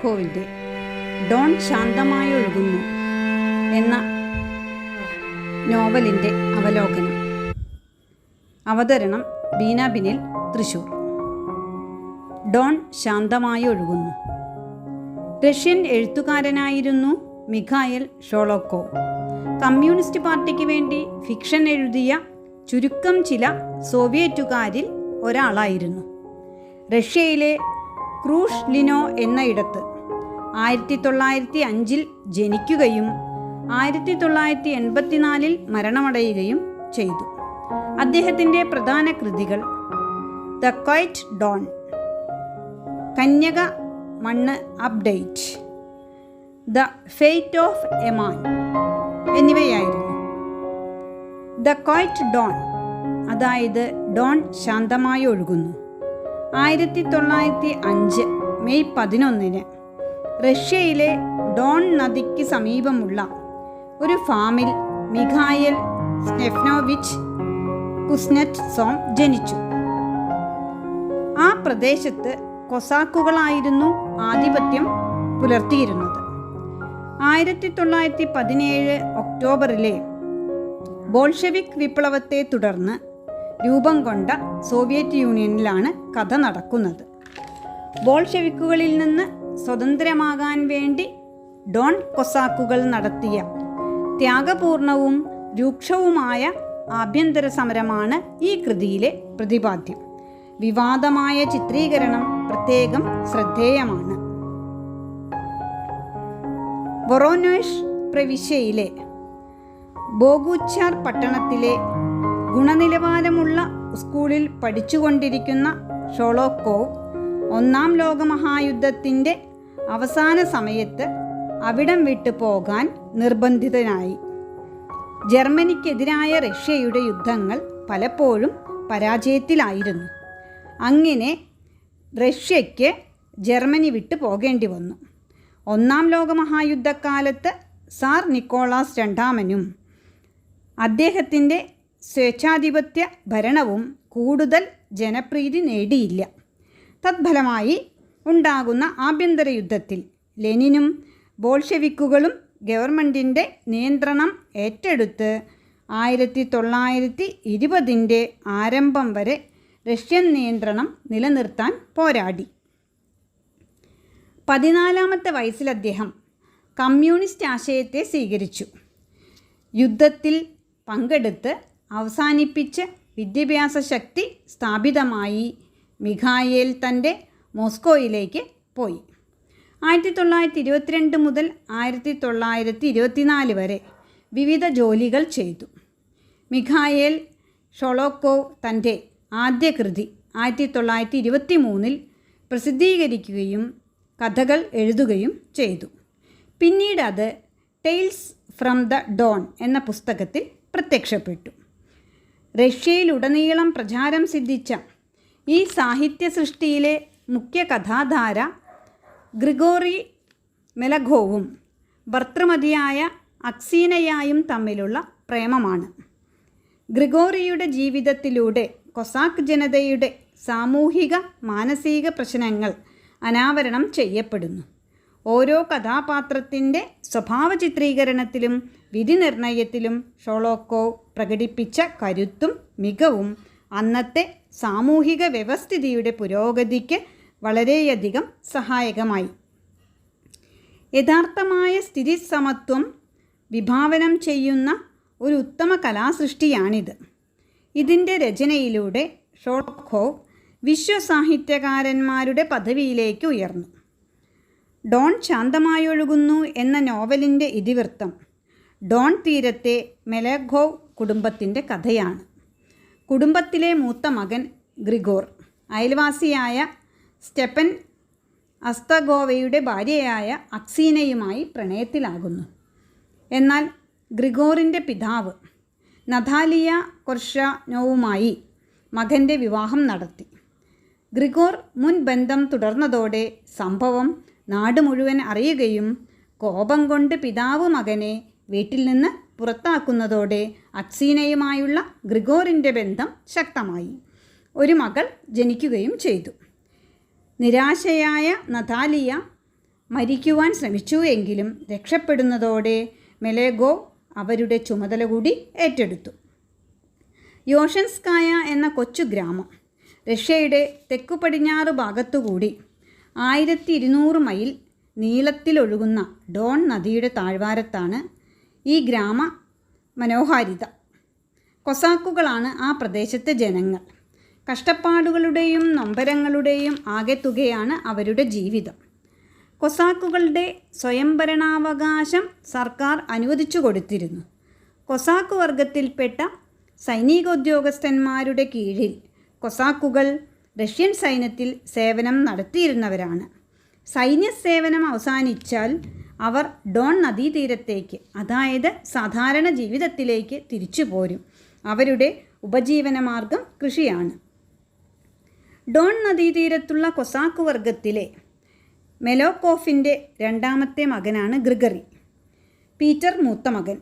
ഷോളോക്കോവിന്റെ Don ശാന്തമായി ഒഴുകുന്നു എന്ന നോവലിന്റെ അവലോകനം. അവതരണം ബീന ബിനിൽ തൃശൂർ. ഡോൺ ശാന്തമായി ഒഴുകുന്നു റഷ്യൻ എഴുത്തുകാരനായിരുന്നു മിഖായൽ ഷോളോക്കോ. കമ്മ്യൂണിസ്റ്റ് പാർട്ടിക്ക് വേണ്ടി ഫിക്ഷൻ എഴുതിയ ചുരുക്കം ചില സോവിയറ്റുകാരിൽ ഒരാളായിരുന്നു. റഷ്യയിലെ ക്രൂഷ്ലിനോ എന്ന ഇടത്ത് ആയിരത്തി തൊള്ളായിരത്തി അഞ്ചിൽ ജനിക്കുകയും ആയിരത്തി തൊള്ളായിരത്തി എൺപത്തിനാലിൽ മരണമടയുകയും ചെയ്തു. അദ്ദേഹത്തിന്റെ പ്രധാന കൃതികൾ ദ ക്വൈറ്റ് ഡോൺ കന്യക മണ്ണ് update the fate of a man എന്നിവയായിരുന്നു. ദ ക്വൈറ്റ് ഡോൺ അതായത് ഡോൺ ശാന്തമായി ഒഴുകുന്നു. ആയിരത്തി തൊള്ളായിരത്തി അഞ്ച് മെയ് പതിനൊന്നിന് റഷ്യയിലെ ഡോൺ നദിക്ക് സമീപമുള്ള ഒരു ഫാമിൽ മിഖായൽ സ്നെഫ്നോവിച്ച് കുസ്നെറ്റ് സോം ജനിച്ചു. ആ പ്രദേശത്ത് കൊസാക്കുകളായിരുന്നു ആധിപത്യം പുലർത്തിയിരുന്നത്. ആയിരത്തി തൊള്ളായിരത്തി പതിനേഴ് ഒക്ടോബറിലെ ബോൾഷെവിക് വിപ്ലവത്തെ തുടർന്ന് രൂപം കൊണ്ട സോവിയറ്റ് യൂണിയനിലാണ് കഥ നടക്കുന്നത്. ബോൾഷെവിക്കുകളിൽ നിന്ന് സ്വതന്ത്രമാകാൻ വേണ്ടി ഡോൺ കൊസാക്കുകൾ നടത്തിയ ത്യാഗപൂർണവും രൂക്ഷവുമായ ആഭ്യന്തര സമരമാണ് ഈ കൃതിയിലെ പ്രതിപാദ്യം. വിവാദമായ ചിത്രീകരണം പ്രത്യേകം ശ്രദ്ധേയമാണ്. വൊറോനോഷ് പ്രവിശ്യയിലെ ബോഗുച്ചാർ പട്ടണത്തിലെ ഗുണനിലവാരമുള്ള സ്കൂളിൽ പഠിച്ചുകൊണ്ടിരിക്കുന്ന ഷോളോക്കോവ് ഒന്നാം ലോകമഹായുദ്ധത്തിന്റെ അവസാന സമയത്ത് അവിടം വിട്ടു പോകാൻ നിർബന്ധിതനായി. ജർമ്മനിക്കെതിരായ റഷ്യയുടെ യുദ്ധങ്ങൾ പലപ്പോഴും പരാജയത്തിലായിരുന്നു. അങ്ങനെ റഷ്യയ്ക്ക് ജർമ്മനി വിട്ടു പോകേണ്ടി വന്നു. ഒന്നാം ലോകമഹായുദ്ധക്കാലത്ത് സാർ നിക്കോളാസ് രണ്ടാമനും അദ്ദേഹത്തിന്റെ സ്വേച്ഛാധിപത്യ ഭരണവും കൂടുതൽ ജനപ്രീതി നേടിയില്ല. തത്ഫലമായി ഉണ്ടാകുന്ന ആഭ്യന്തര യുദ്ധത്തിൽ ലെനിനും ബോൾഷെവിക്കുകളും ഗവൺമെന്റിന്റെ നിയന്ത്രണം ഏറ്റെടുത്ത് ആയിരത്തി തൊള്ളായിരത്തി ഇരുപതിന്റെ ആരംഭം വരെ റഷ്യൻ നിയന്ത്രണം നിലനിർത്താൻ പോരാടി. പതിനാലാമത്തെ വയസ്സിൽ അദ്ദേഹം കമ്മ്യൂണിസ്റ്റ് ആശയത്തെ സ്വീകരിച്ചു. യുദ്ധത്തിൽ പങ്കെടുത്ത് അവസാനിപ്പിച്ച് വിദ്യാഭ്യാസ ശക്തി സ്ഥാപിതമായി മിഖായേൽ തന്റെ മോസ്കോയിലേക്ക് പോയി. ആയിരത്തി തൊള്ളായിരത്തി ഇരുപത്തിരണ്ട് മുതൽ ആയിരത്തി തൊള്ളായിരത്തി ഇരുപത്തിനാല് വരെ വിവിധ ജോലികൾ ചെയ്തു. മിഖായേൽ ഷൊളോക്കോവ് തന്റെ ആദ്യ കൃതി ആയിരത്തി തൊള്ളായിരത്തി ഇരുപത്തി മൂന്നിൽ പ്രസിദ്ധീകരിക്കുകയും കഥകൾ എഴുതുകയും ചെയ്തു. പിന്നീട് അത് ടെയിൽസ് ഫ്രം ദ ഡോൺ എന്ന പുസ്തകത്തിൽ പ്രത്യക്ഷപ്പെട്ടു. റഷ്യയിലുടനീളം പ്രചാരം സിദ്ധിച്ച ഈ സാഹിത്യ സൃഷ്ടിയിലെ മുഖ്യ കഥാധാര ഗ്രിഗോറി മെലഘോവും ഭർത്തൃമതിയായ അക്സീനയായും തമ്മിലുള്ള പ്രേമമാണ്. ഗ്രിഗോറിയുടെ ജീവിതത്തിലൂടെ കൊസാക്ക് ജനതയുടെ സാമൂഹിക മാനസിക പ്രശ്നങ്ങൾ അനാവരണം ചെയ്യപ്പെടുന്നു. ഓരോ കഥാപാത്രത്തിന്റെ സ്വഭാവ ചിത്രീകരണത്തിലും വിധി നിർണയത്തിലും ഷോളോക്കോ പ്രകടിപ്പിച്ച കരുത്തും മികവും അന്നത്തെ സാമൂഹിക വ്യവസ്ഥിതിയുടെ പുരോഗതിക്ക് വളരെയധികം സഹായകമായി. യഥാർത്ഥമായ സ്ഥിതി സമത്വം വിഭാവനം ചെയ്യുന്ന ഒരു ഉത്തമ കലാസൃഷ്ടിയാണിത്. ഇതിന്റെ രചനയിലൂടെ ഷോൾഖോവ് വിശ്വസാഹിത്യകാരന്മാരുടെ പദവിയിലേക്ക് ഉയർന്നു. ഡോൺ ശാന്തമായൊഴുകുന്നു എന്ന നോവലിന്റെ ഇതിവൃത്തം ഡോൺ തീരത്തെ മെലഘോവ് കുടുംബത്തിന്റെ കഥയാണ്. കുടുംബത്തിലെ മൂത്ത മകൻ ഗ്രിഗോർ അയൽവാസിയായ സ്റ്റെപ്പൻ അസ്തഗോവയുടെ ഭാര്യയായ അക്സീനയുമായി പ്രണയത്തിലാകുന്നു. എന്നാൽ ഗ്രിഗോറിന്റെ പിതാവ് നഥാലിയ കൊർഷനോവുമായി മകന്റെ വിവാഹം നടത്തി. ഗ്രിഗോർ മുൻ ബന്ധം തുടർന്നതോടെ സംഭവം നാട് മുഴുവൻ അറിയുകയും കോപം കൊണ്ട് പിതാവ് മകനെ വീട്ടിൽ നിന്ന് പുറത്താക്കുന്നതോടെ അക്സീനയുമായുള്ള ഗ്രിഗോറിന്റെ ബന്ധം ശക്തമായി. ഒരു മകൾ ജനിക്കുകയും ചെയ്തു. നിരാശയായ നതാലിയ മരിക്കുവാൻ ശ്രമിച്ചു എങ്കിലും രക്ഷപ്പെടുന്നതോടെ മെലേഗോ അവരുടെ ചുമതല കൂടി ഏറ്റെടുത്തു. യോഷൻസ്കായ എന്ന കൊച്ചു ഗ്രാമം റഷ്യയുടെ തെക്കു പടിഞ്ഞാറ് ഭാഗത്തുകൂടി ആയിരത്തി ഇരുന്നൂറ് മൈൽ നീളത്തിലൊഴുകുന്ന ഡോൺ നദിയുടെ താഴ്വാരത്താണ് ഈ ഗ്രാമ മനോഹാരിത. കൊസാക്കുകളാണ് ആ പ്രദേശത്തെ ജനങ്ങൾ. കഷ്ടപ്പാടുകളുടെയും നൊമ്പരങ്ങളുടെയും ആകെത്തുകയാണ് അവരുടെ ജീവിതം. കൊസാക്കുകളുടെ സ്വയംഭരണാവകാശം സർക്കാർ അനുവദിച്ചു കൊടുത്തിരുന്നു. കൊസാക്ക് വർഗത്തിൽപ്പെട്ട സൈനികോദ്യോഗസ്ഥന്മാരുടെ കീഴിൽ കൊസാക്കുകൾ റഷ്യൻ സൈന്യത്തിൽ സേവനം നടത്തിയിരുന്നവരാണ്. സൈന്യ സേവനം അവസാനിച്ചാൽ അവർ ഡോൺ നദീതീരത്തേക്ക് അതായത് സാധാരണ ജീവിതത്തിലേക്ക് തിരിച്ചു പോരും അവരുടെ ഉപജീവനമാർഗം കൃഷിയാണ്. ഡോൺ നദീതീരത്തുള്ള കൊസാക്ക് വർഗത്തിലെ മെലോക്കോഫിന്റെ രണ്ടാമത്തെ മകനാണ് ഗ്രിഗറി. പീറ്റർ മൂത്ത മകൻ.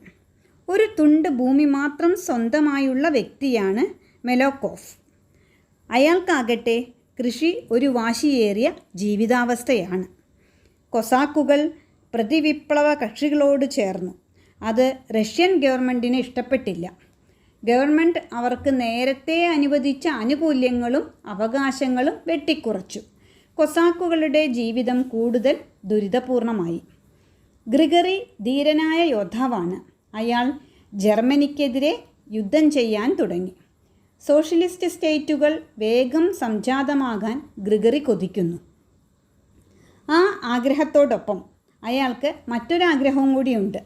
ഒരു തുണ്ട് ഭൂമി മാത്രം സ്വന്തമായുള്ള വ്യക്തിയാണ് മെലോക്കോഫ്. അയാൾക്കാകട്ടെ കൃഷി ഒരു വാശിയേറിയ ജീവിതാവസ്ഥയാണ്. കൊസാക്കുകൾ പ്രതിവിപ്ലവ കക്ഷികളോട് ചേർന്നു. അത് റഷ്യൻ ഗവൺമെന്റിന് ഇഷ്ടപ്പെട്ടില്ല. ഗവൺമെന്റ് അവർക്ക് നേരത്തെ അനുവദിച്ച ആനുകൂല്യങ്ങളും അവകാശങ്ങളും വെട്ടിക്കുറച്ചു. കൊസാക്കുകളുടെ ജീവിതം കൂടുതൽ ദുരിതപൂർണമായി. ഗ്രിഗറി ധീരനായ യോദ്ധാവാണ്. അയാൾ ജർമ്മനിക്കെതിരെ യുദ്ധം ചെയ്യാൻ തുടങ്ങി. സോഷ്യലിസ്റ്റ് സ്റ്റേറ്റുകൾ വേഗം സംജാതമാകാൻ ഗ്രിഗറി കൊതിക്കുന്നു. ആ ആഗ്രഹത്തോടൊപ്പം അയാൾക്ക് മറ്റൊരാഗ്രഹവും കൂടിയുണ്ട്.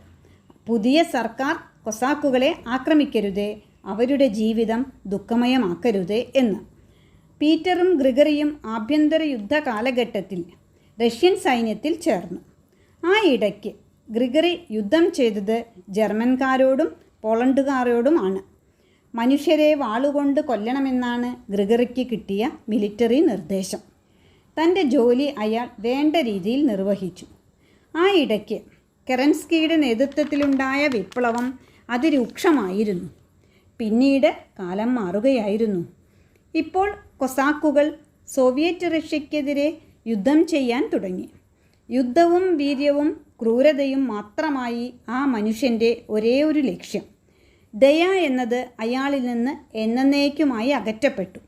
പുതിയ സർക്കാർ കൊസാക്കുകളെ ആക്രമിക്കരുതേ അവരുടെ ജീവിതം ദുഃഖമയമാക്കരുതേ എന്ന്. പീറ്ററും ഗ്രിഗറിയും ആഭ്യന്തര യുദ്ധ കാലഘട്ടത്തിൽ റഷ്യൻ സൈന്യത്തിൽ ചേർന്നു. ആ ഇടയ്ക്ക് ഗ്രിഗറി യുദ്ധം ചെയ്തത് ജർമ്മൻകാരോടും പോളണ്ടുകാരോടുമാണ്. മനുഷ്യരെ വാളുകൊണ്ട് കൊല്ലണമെന്നാണ് ഗ്രിഗറിക്ക് കിട്ടിയ മിലിറ്ററി നിർദ്ദേശം. തന്റെ ജോലി അയാൾ വേണ്ട രീതിയിൽ നിർവഹിച്ചു. ആ ഇടയ്ക്ക് കെറൻസ്കിയുടെ നേതൃത്വത്തിലുണ്ടായ വിപ്ലവം അതിരൂക്ഷമായിരുന്നു പിന്നീട് കാലം മാറുകയായിരുന്നു. ഇപ്പോൾ കൊസാക്കുകൾ സോവിയറ്റ് റഷ്യക്കെതിരെ യുദ്ധം ചെയ്യാൻ തുടങ്ങി. യുദ്ധവും വീര്യവും ക്രൂരതയും മാത്രമായി ആ മനുഷ്യന്റെ ഒരേ ഒരു ലക്ഷ്യം. ദയ എന്നത് അയാളിൽ നിന്ന് എന്നേക്കുമായി അകറ്റപ്പെട്ടു.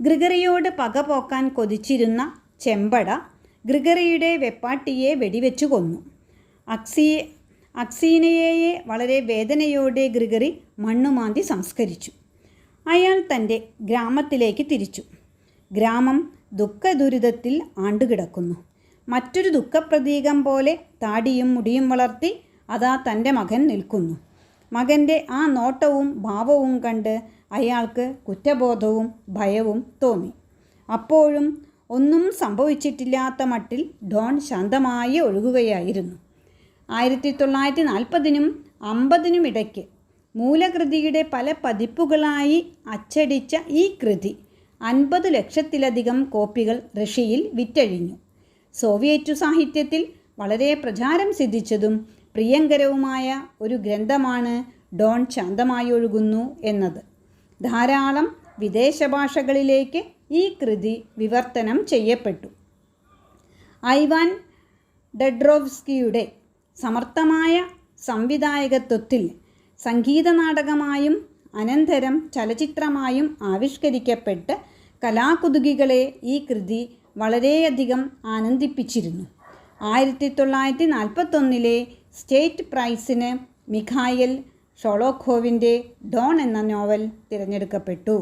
ഗ്രിഗറിയോട് പക പോക്കാൻ കൊതിച്ചിരുന്ന ചെമ്പട ഗ്രിഗറിയുടെ വെപ്പാട്ടിയെ വെടിവെച്ചു കൊന്നു. അക്സി അക്സീനയെ വളരെ വേദനയോടെ ഗ്രിഗറി മണ്ണുമാന്തി സംസ്കരിച്ചു. അയാൾ തന്റെ ഗ്രാമത്തിലേക്ക് തിരിച്ചു. ഗ്രാമം ദുഃഖദുരിതത്തിൽ ആണ്ടുകിടക്കുന്നു. മറ്റൊരു ദുഃഖപ്രതീകം പോലെ താടിയും മുടിയും വളർത്തി അതാ തന്റെ മകൻ നിൽക്കുന്നു. മകന്റെ ആ നോട്ടവും ഭാവവും കണ്ട് അയാൾക്ക് കുറ്റബോധവും ഭയവും തോന്നി. അപ്പോഴും ഒന്നും സംഭവിച്ചിട്ടില്ലാത്ത മട്ടിൽ ഡോൺ ശാന്തമായി ഒഴുകുകയായിരുന്നു. ആയിരത്തി തൊള്ളായിരത്തി നാൽപ്പതിനും അമ്പതിനും ഇടയ്ക്ക് മൂലകൃതിയുടെ പല പതിപ്പുകളായി അച്ചടിച്ച ഈ കൃതി അൻപത് ലക്ഷത്തിലധികം കോപ്പികൾ റഷ്യയിൽ വിറ്റഴിഞ്ഞു. സോവിയറ്റു സാഹിത്യത്തിൽ വളരെ പ്രചാരം സിദ്ധിച്ചതും പ്രിയങ്കരവുമായ ഒരു ഗ്രന്ഥമാണ് ഡോൺ ശാന്തമായി ഒഴുകുന്നു എന്നത്. ധാരാളം വിദേശ ഭാഷകളിലേക്ക് ഈ കൃതി വിവർത്തനം ചെയ്യപ്പെട്ടു. ഐവാൻ ഡെഡ്രോവ്സ്കിയുടെ സമർത്ഥമായ സംവിധായകത്വത്തിൽ സംഗീത നാടകമായും അനന്തരം ചലച്ചിത്രമായും ആവിഷ്കരിക്കപ്പെട്ട് കലാകുതുകികളെ ഈ കൃതി വളരെയധികം ആനന്ദിപ്പിച്ചിരുന്നു. ആയിരത്തി തൊള്ളായിരത്തി നാൽപ്പത്തൊന്നിലെ സ്റ്റേറ്റ് പ്രൈസിന് മിഖായൽ ഷോളോഖോവിന്റെ ഡോൺ എന്ന നോവൽ തിരഞ്ഞെടുക്കപ്പെട്ടു.